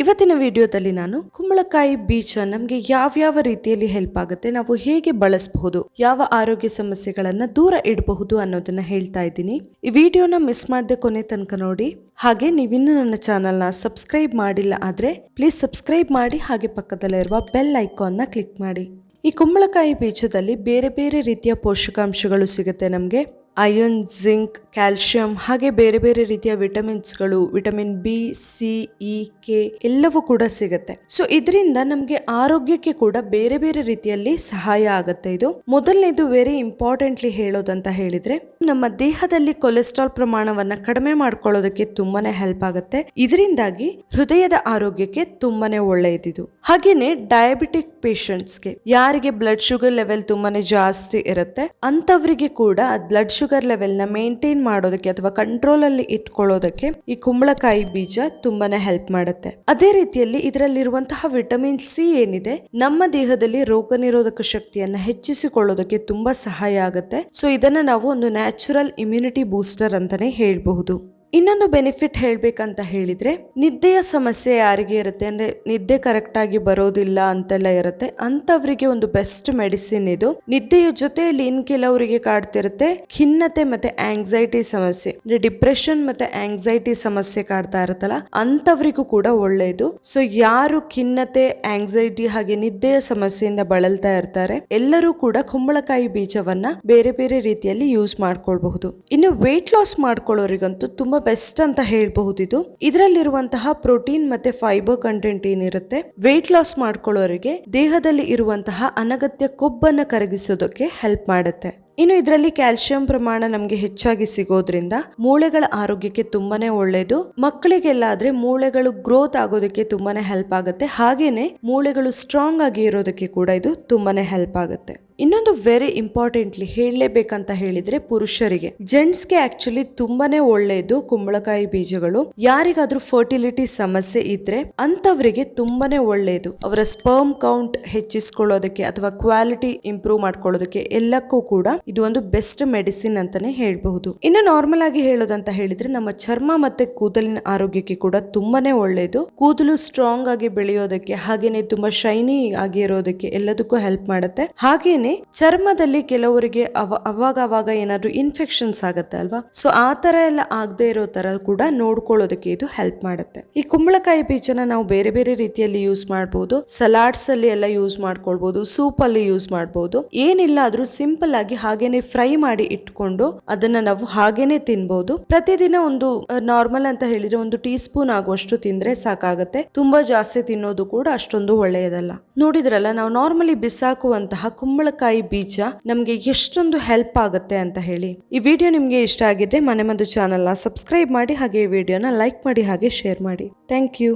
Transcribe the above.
ಇವತ್ತಿನ ವಿಡಿಯೋದಲ್ಲಿ ನಾನು ಕುಂಬಳಕಾಯಿ ಬೀಜ ನಮ್ಗೆ ಯಾವ್ಯಾವ ರೀತಿಯಲ್ಲಿ ಹೆಲ್ಪ್ ಆಗುತ್ತೆ, ನಾವು ಹೇಗೆ ಬಳಸಬಹುದು, ಯಾವ ಆರೋಗ್ಯ ಸಮಸ್ಯೆಗಳನ್ನ ದೂರ ಇಡಬಹುದು ಅನ್ನೋದನ್ನ ಹೇಳ್ತಾ ಇದ್ದೀನಿ. ಈ ವಿಡಿಯೋನ ಮಿಸ್ ಮಾಡದೆ ಕೊನೆ ತನಕ ನೋಡಿ. ಹಾಗೆ ನೀವಿನ್ನೂ ನನ್ನ ಚಾನಲ್ನ ಸಬ್ಸ್ಕ್ರೈಬ್ ಮಾಡಿಲ್ಲ ಆದ್ರೆ ಪ್ಲೀಸ್ ಸಬ್ಸ್ಕ್ರೈಬ್ ಮಾಡಿ, ಹಾಗೆ ಪಕ್ಕದಲ್ಲಿರುವ ಬೆಲ್ ಐಕಾನ್ನ ಕ್ಲಿಕ್ ಮಾಡಿ. ಈ ಕುಂಬಳಕಾಯಿ ಬೀಜದಲ್ಲಿ ಬೇರೆ ಬೇರೆ ರೀತಿಯ ಪೋಷಕಾಂಶಗಳು ಸಿಗುತ್ತೆ ನಮಗೆ. ಅಯನ್ ಜಿಂಕ್, ಕ್ಯಾಲ್ಶಿಯಂ ಹಾಗೆ ಬೇರೆ ಬೇರೆ ರೀತಿಯ ವಿಟಮಿನ್ಸ್ಗಳು, vitamin B, C, E, K ಎಲ್ಲವೂ ಕೂಡ ಸಿಗುತ್ತೆ. ಸೊ ಇದರಿಂದ ನಮಗೆ ಆರೋಗ್ಯಕ್ಕೆ ಕೂಡ ಬೇರೆ ಬೇರೆ ರೀತಿಯಲ್ಲಿ ಸಹಾಯ ಆಗುತ್ತೆ ಇದು. ಮೊದಲನೇದು ವೆರಿ ಇಂಪಾರ್ಟೆಂಟ್ಲಿ ಹೇಳೋದಂತ ಹೇಳಿದ್ರೆ, ನಮ್ಮ ದೇಹದಲ್ಲಿ ಕೊಲೆಸ್ಟ್ರಾಲ್ ಪ್ರಮಾಣವನ್ನ ಕಡಿಮೆ ಮಾಡ್ಕೊಳ್ಳೋದಕ್ಕೆ ತುಂಬಾನೇ ಹೆಲ್ಪ್ ಆಗುತ್ತೆ. ಇದರಿಂದಾಗಿ ಹೃದಯದ ಆರೋಗ್ಯಕ್ಕೆ ತುಂಬಾನೇ ಒಳ್ಳೆಯದಿದು ಹಾಗೇನೆ ಡಯಾಬಿಟಿಕ್ ಪೇಷಂಟ್ಸ್ಗೆ ಯಾರಿಗೆ ಬ್ಲಡ್ ಶುಗರ್ ಲೆವೆಲ್ ತುಂಬಾನೇ ಜಾಸ್ತಿ ಇರುತ್ತೆ ಅಂತವರಿಗೆ ಕೂಡ ಬ್ಲಡ್ ಶುಗರ್ ಲೆವೆಲ್ನ ಮೇಂಟೈನ್ ಮಾಡೋದಕ್ಕೆ ಅಥವಾ ಕಂಟ್ರೋಲ್ ಅಲ್ಲಿ ಇಟ್ಕೊಳ್ಳೋದಕ್ಕೆ ಈ ಕುಂಬಳಕಾಯಿ ಬೀಜ ತುಂಬಾನೇ ಹೆಲ್ಪ್ ಮಾಡುತ್ತೆ. ಅದೇ ರೀತಿಯಲ್ಲಿ ಇದರಲ್ಲಿರುವಂತಹ ವಿಟಮಿನ್ ಸಿ ಏನಿದೆ, ನಮ್ಮ ದೇಹದಲ್ಲಿ ರೋಗ ನಿರೋಧಕ ಶಕ್ತಿಯನ್ನ ಹೆಚ್ಚಿಸಿಕೊಳ್ಳೋದಕ್ಕೆ ತುಂಬಾ ಸಹಾಯ ಆಗುತ್ತೆ. ಸೊ ಇದನ್ನ ನಾವು ಒಂದು ನ್ಯಾಚುರಲ್ ಇಮ್ಯುನಿಟಿ ಬೂಸ್ಟರ್ ಅಂತಾನೆ ಹೇಳ್ಬಹುದು. ಇನ್ನೊಂದು ಬೆನಿಫಿಟ್ ಹೇಳಬೇಕಂತ ಹೇಳಿದ್ರೆ, ನಿದ್ದೆಯ ಸಮಸ್ಯೆ ಯಾರಿಗೆ ಇರುತ್ತೆ ಅಂದ್ರೆ, ನಿದ್ದೆ ಕರೆಕ್ಟಾಗಿ ಬರೋದಿಲ್ಲ ಅಂತೆಲ್ಲ ಇರುತ್ತೆ. ಅಂತವರಿಗೆ ಒಂದು ಬೆಸ್ಟ್ ಮೆಡಿಸಿನ್ ಇದು. ನಿದ್ದೆಯ ಜೊತೆಯಲ್ಲಿ ಇನ್ ಕೆಲವರಿಗೆ ಕಾಡ್ತಿರುತ್ತೆ ಖಿನ್ನತೆ ಮತ್ತೆ ಆಂಗ್ಸೈಟಿ ಸಮಸ್ಯೆ. ಅಂದ್ರೆ ಡಿಪ್ರೆಷನ್ ಮತ್ತೆ ಆಂಗ್ಸೈಟಿ ಸಮಸ್ಯೆ ಕಾಡ್ತಾ ಇರುತ್ತಲ್ಲ ಅಂತವರಿಗೂ ಕೂಡ ಒಳ್ಳೆಯದು ಸೊ ಯಾರು ಖಿನ್ನತೆ ಆಂಗ್ಸೈಟಿ ಹಾಗೆ ನಿದ್ದೆಯ ಸಮಸ್ಯೆಯಿಂದ ಬಳಲ್ತಾ ಇರ್ತಾರೆ, ಎಲ್ಲರೂ ಕೂಡ ಕುಂಬಳಕಾಯಿ ಬೀಜವನ್ನ ಬೇರೆ ಬೇರೆ ರೀತಿಯಲ್ಲಿ ಯೂಸ್ ಮಾಡ್ಕೊಳ್ಬಹುದು. ಇನ್ನು ವೇಟ್ ಲಾಸ್ ಮಾಡ್ಕೊಳ್ಳೋರಿಗಂತೂ ತುಂಬಾ ಬೆಸ್ಟ್ ಅಂತ ಹೇಳಬಹುದು ಇದು ಇದರಲ್ಲಿರುವಂತಹ ಪ್ರೋಟೀನ್ ಮತ್ತೆ ಫೈಬರ್ ಕಂಟೆಂಟ್ ಏನಿರುತ್ತೆ ವೇಟ್ ಲಾಸ್ ಮಾಡ್ಕೊಳ್ಳೋರಿಗೆ ದೇಹದಲ್ಲಿ ಇರುವಂತಹ ಅನಗತ್ಯ ಕೊಬ್ಬನ್ನ ಕರಗಿಸೋದಕ್ಕೆ ಹೆಲ್ಪ್ ಮಾಡುತ್ತೆ. ಇನ್ನು ಇದರಲ್ಲಿ ಕ್ಯಾಲ್ಸಿಯಂ ಪ್ರಮಾಣ ನಮಗೆ ಹೆಚ್ಚಾಗಿ ಸಿಗೋದ್ರಿಂದ ಮೂಳೆಗಳ ಆರೋಗ್ಯಕ್ಕೆ ತುಂಬಾನೇ ಒಳ್ಳೆಯದು ಮಕ್ಕಳಿಗೆಲ್ಲ ಆದ್ರೆ ಮೂಳೆಗಳು ಗ್ರೋತ್ ಆಗೋದಕ್ಕೆ ತುಂಬಾನೇ ಹೆಲ್ಪ್ ಆಗುತ್ತೆ. ಹಾಗೇನೆ ಮೂಳೆಗಳು ಸ್ಟ್ರಾಂಗ್ ಆಗಿ ಇರೋದಕ್ಕೆ ಕೂಡ ಇದು ತುಂಬಾನೇ ಹೆಲ್ಪ್ ಆಗುತ್ತೆ. ಇನ್ನೊಂದು ವೆರಿ ಇಂಪಾರ್ಟೆಂಟ್ಲಿ ಹೇಳಲೇಬೇಕಂತ ಹೇಳಿದ್ರೆ ಪುರುಷರಿಗೆ. ಜೆಂಟ್ಸ್ಗೆ ಆಕ್ಚುಲಿ ತುಂಬಾನೇ ಒಳ್ಳೆಯದು ಕುಂಬಳಕಾಯಿ ಬೀಜಗಳು. ಯಾರಿಗಾದ್ರೂ ಫರ್ಟಿಲಿಟಿ ಸಮಸ್ಯೆ ಇದ್ರೆ ಅಂತವರಿಗೆ ತುಂಬಾನೇ ಒಳ್ಳೆಯದು ಅವರ ಸ್ಪರ್ಮ್ ಕೌಂಟ್ ಹೆಚ್ಚಿಸ್ಕೊಳ್ಳೋದಕ್ಕೆ ಅಥವಾ ಕ್ವಾಲಿಟಿ ಇಂಪ್ರೂವ್ ಮಾಡ್ಕೊಳ್ಳೋದಕ್ಕೆ ಎಲ್ಲಕ್ಕೂ ಕೂಡ ಇದು ಒಂದು ಬೆಸ್ಟ್ ಮೆಡಿಸಿನ್ ಅಂತಾನೆ ಹೇಳಬಹುದು. ಇನ್ನು ನಾರ್ಮಲ್ ಆಗಿ ಹೇಳೋದಂತ ಹೇಳಿದ್ರೆ ನಮ್ಮ ಚರ್ಮ ಮತ್ತೆ ಕೂದಲಿನ ಆರೋಗ್ಯಕ್ಕೆ ಕೂಡ ತುಂಬಾನೇ ಒಳ್ಳೆಯದು ಕೂದಲು ಸ್ಟ್ರಾಂಗ್ ಆಗಿ ಬೆಳೆಯೋದಕ್ಕೆ, ಹಾಗೇನೆ ತುಂಬಾ ಶೈನಿ ಆಗಿ ಇರೋದಕ್ಕೆ ಎಲ್ಲದಕ್ಕೂ ಹೆಲ್ಪ್ ಮಾಡುತ್ತೆ. ಹಾಗೇನೆ ಚರ್ಮದಲ್ಲಿ ಕೆಲವರಿಗೆ ಅವ ಅವಾಗ ಅವಾಗ ಏನಾದ್ರು ಇನ್ಫೆಕ್ಷನ್ಸ್ ಆಗುತ್ತೆ ಅಲ್ವಾ? ಸೊ ಆ ತರ ಎಲ್ಲ ಆಗದೆ ಇರೋ ತರ ಕೂಡ ನೋಡ್ಕೊಳ್ಳೋದಕ್ಕೆ ಇದು ಹೆಲ್ಪ್ ಮಾಡುತ್ತೆ. ಈ ಕುಂಬಳಕಾಯಿ ಬೀಜನ ನಾವು ಬೇರೆ ಬೇರೆ ರೀತಿಯಲ್ಲಿ ಯೂಸ್ ಮಾಡಬಹುದು ಸಲಾಡ್ಸ್ ಅಲ್ಲಿ ಎಲ್ಲ ಯೂಸ್ ಮಾಡ್ಕೊಳ್ಬಹುದು ಸೂಪ್ ಅಲ್ಲಿ ಯೂಸ್ ಮಾಡಬಹುದು ಏನಿಲ್ಲ ಆದ್ರೂ ಸಿಂಪಲ್ ಆಗಿ ಹಾಗೇನೆ ಫ್ರೈ ಮಾಡಿ ಇಟ್ಕೊಂಡು ಅದನ್ನ ನಾವು ಹಾಗೇನೆ ತಿನ್ಬಹುದು ಪ್ರತಿದಿನ ಒಂದು ನಾರ್ಮಲ್ ಅಂತ ಹೇಳಿದ್ರೆ ಒಂದು ಟೀ ಸ್ಪೂನ್ ಆಗುವಷ್ಟು ತಿಂದ್ರೆ ಸಾಕಾಗತ್ತೆ. ತುಂಬಾ ಜಾಸ್ತಿ ತಿನ್ನೋದು ಕೂಡ ಅಷ್ಟೊಂದು ಒಳ್ಳೆಯದಲ್ಲ. ನೋಡಿದ್ರಲ್ಲ, ನಾವು ನಾರ್ಮಲಿ ಬಿಸಾಕುವಂತಹ ಕುಂಬಳಕಾಯಿ ಬೀಜ ನಮ್ಗೆ ಎಷ್ಟೊಂದು ಹೆಲ್ಪ್ ಆಗುತ್ತೆ ಅಂತ ಹೇಳಿ. ಈ ವಿಡಿಯೋ ನಿಮ್ಗೆ ಇಷ್ಟ ಆಗಿದ್ರೆ ಮನೆ ಮದ್ದು ಚಾನಲ್ನ ಸಬ್ಸ್ಕ್ರೈಬ್ ಮಾಡಿ, ಹಾಗೆ ಈ ವಿಡಿಯೋನ ಲೈಕ್ ಮಾಡಿ, ಹಾಗೆ ಶೇರ್ ಮಾಡಿ. Thank you